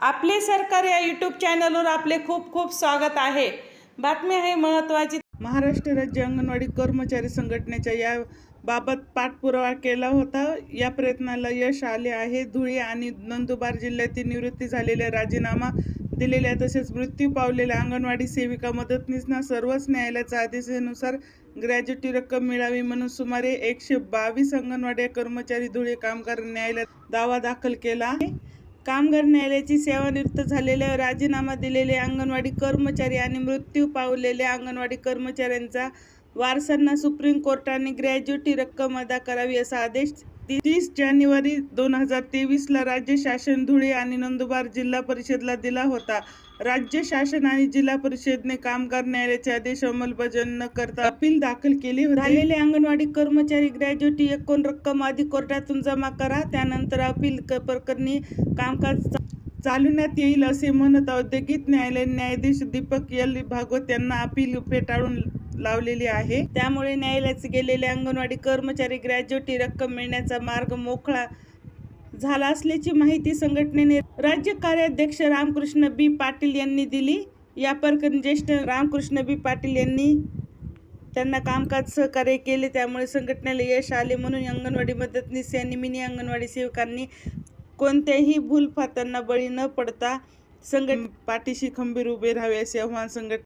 आपले सरकार या यूट्यूब चॅनलवर आपले खूप खूप स्वागत आहे. बातमी आहे महत्त्वाची महाराष्ट्र राज्य अंगणवाडी कर्मचारी संघटनेच्या या बाबत पाठपुरावा केला होता. या प्रयत्नाला यश आले आहे. धुळे आणि नंदुरबार जिल्ह्यातील निवृत्ती झालेल्या राजीनामा दिलेल्या तसेच मृत्यू पावलेल्या अंगणवाडी सेविका मदतनीसना सर्वच न्यायालयाच्या आदेशानुसार ग्रॅज्युटी रक्कम मिळावी म्हणून सुमारे एकशे बावीस अंगणवाडी कर्मचारी धुळे कामगार न्यायालयात दावा दाखल केला आहे. कामगार न्यायालयाची सेवानिवृत्त झालेल्या राजीनामा दिलेले अंगणवाडी कर्मचारी आणि मृत्यू पावलेल्या अंगणवाडी कर्मचाऱ्यांचा वारसांना सुप्रीम कोर्टाने ग्रॅज्युटी रक्कम अदा करावी असा आदेश तीस जानेवारी दोन हजार तेवीसला राज्य शासन धुळे आणि नंदुरबार जिल्हा परिषदला दिला होता. राज्य शासन आणि जिल्हा परिषदने कामगार न्यायालयाचे आदेश अंमलबजावणी न करता अपील दाखल केले होते. झालेले अंगणवाडी कर्मचारी ग्रॅज्युएटी एकूण रक्कम आधी कोर्टातून जमा करा त्यानंतर अपील प्रकरणी कामकाज चालवण्यात येईल असे म्हणत औद्योगिक न्यायालय न्यायाधीश दीपक एल. भागवत यांना अपील फेटाळून लावलेली आहे. त्यामुळे न्यायालयात गेलेले अंगणवाडी कर्मचारी ग्रॅज्युएटी रक्कम मिळण्याचा मार्ग मोकळा झाला असल्याची माहिती संघटनेने राज्य कार्याध्यक्ष रामकृष्ण बी. पाटील यांनी दिली. या प्रकरणी ज्येष्ठ रामकृष्ण बी. पाटील यांनी त्यांना कामकाज सहकार्य केले. त्यामुळे संघटनेला यश आले म्हणून अंगणवाडी मदतनीस यांनी मिनी अंगणवाडी सेवकांनी कोणत्याही भूलफातांना बळी न पडता संघट पाठीशी खंबीर उभे राहावे असे आव्हान संघट